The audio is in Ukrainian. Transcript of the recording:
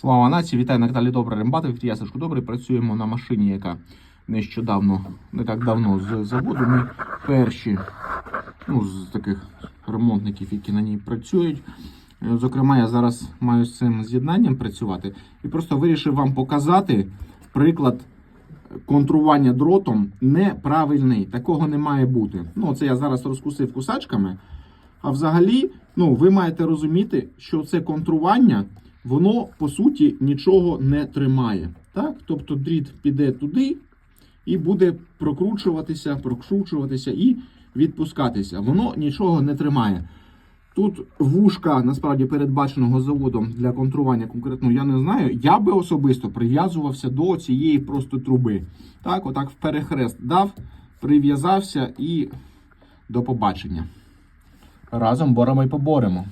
Слава нації, вітаю на каналі Добре Рембатов. Я Сашко Добрий. Працюємо на машині, яка нещодавно, не так давно з заводу. Ми перші ну, з таких ремонтників, які на ній працюють. Е, Зокрема, я зараз маю з цим з'єднанням працювати і просто вирішив вам показати приклад контрування дротом неправильний. Такого не має бути. Ну, це я зараз розкусив кусачками. А взагалі, ну, ви маєте розуміти, що це контрування, воно по суті нічого не тримає. Так? Тобто дріт піде туди і буде прокручуватися, прокручуватися і відпускатися. Воно нічого не тримає. Тут вушка насправді передбаченого заводом для контрування конкретно, я не знаю. Я би особисто прив'язувався до цієї просто труби. Так, отак в перехрест дав, прив'язався і до побачення. Разом боремо і поборемо.